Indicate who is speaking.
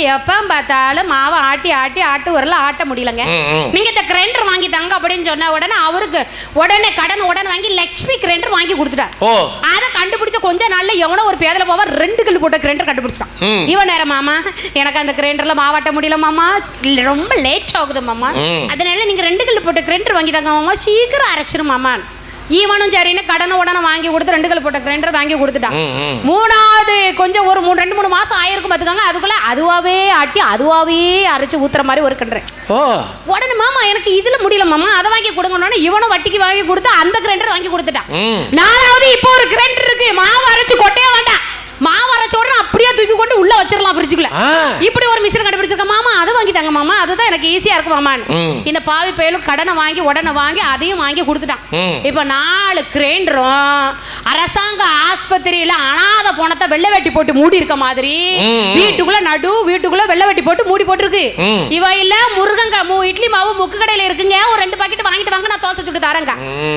Speaker 1: எப்ப பார்த்தாலும் மாவை ஆட்டி ஆட்டி ஆட்டு வரல ஆட்ட முடியலங்க. நீங்க இந்த கிரைண்டர் வாங்கி தாங்க அப்படின்னு சொன்ன உடனே அவருக்கு உடனே கடன் உடனே வாங்கி லக்ஷ்மி கிரைண்டர் வாங்கி கொடுத்துட்டார். அதை கண்டுபிடிச்ச கொஞ்ச நாள்ல எவனோ ஒரு பேதல போவா ரெண்டு கல் போட்ட கிரைண்டர் கண்டுபிடிச்சிட்டான். இவன் நேரம் மாமா எனக்கு அந்த கிரைண்டர்ல மாவாட்ட முடியல மாமா. ரொம்ப லேட் ஆகுது மாமா. அதனால நீங்க ரெண்டு கல் போட்ட கிரைண்டர் வாங்கி தாங்க மாமா. சீக்கிரம் அரைச்சிரும் மாமா. இவனும் சரின்னு கடனை உடனே வாங்கி கொடுத்து ரெண்டு கல் போட்ட கிரைண்டர் வாங்கி கொடுத்துட்டான். மூணாவது கொஞ்சம் ஒரு மூணு ரெண்டு மூணு பார்த்துக்கோங்க. அதுக்குள்ள அதுவாவே ஆட்டி அதுவாவே அரைச்சு ஊத்துற மாதிரி ஒரு கிணறு
Speaker 2: ஓ.
Speaker 1: உடனே மாமா எனக்கு இதுல முடியல மாமா. அதை வாங்கி கொடுங்கன்னு இவனும் வட்டிக்கு வாங்கி கொடுத்து அந்த கிரைண்டர் வாங்கி கொடுத்துட்டான். நாலாவது இப்போ ஒரு கிரைண்டர் இருக்கு. மாவு அரைச்சு கொட்டையே வேண்டாம். மாவு அரைச்ச உடனே அப்படியே தூக்கி கொண்டு உள்ள வச்சிடலாம் ஃப்ரிட்ஜுக்குள்ள. இப்படி ஒரு மிஷின் கண்டுபிடிச்சிருக்க மாமா. அதை வாங்கி தாங்க மாமா. அதுதான் எனக்கு ஈஸியா இருக்கும் மாமான்னு.
Speaker 2: ம்.
Speaker 1: இந்த பாவி பயலும் கடனை வாங்கி உடனே வாங்கி அதையும் வாங்கி கொடுத்துட்டான். இப்போ நாலு கிரைண்டரும் அரசாங்க ஆஸ்பத்திரியில அனாத பணத்தை வெள்ளை வெட்டி போட்டு மூடி இருக்க மாதிரி. வீட்டுக்குள்ள நடு வீட்டுக்குள்ள வெள்ளை வெட்டி போட்டு மூடி போட்டிருக்கு. இவ இல்ல முருகங்க மூ இட்லி மாவு முக்கு கடையில இருக்குங்க. ஒரு ரெண்டு பாக்கெட் வாங்கிட்டு வாங்க நான் தோசை சுட்டு தரேங்க.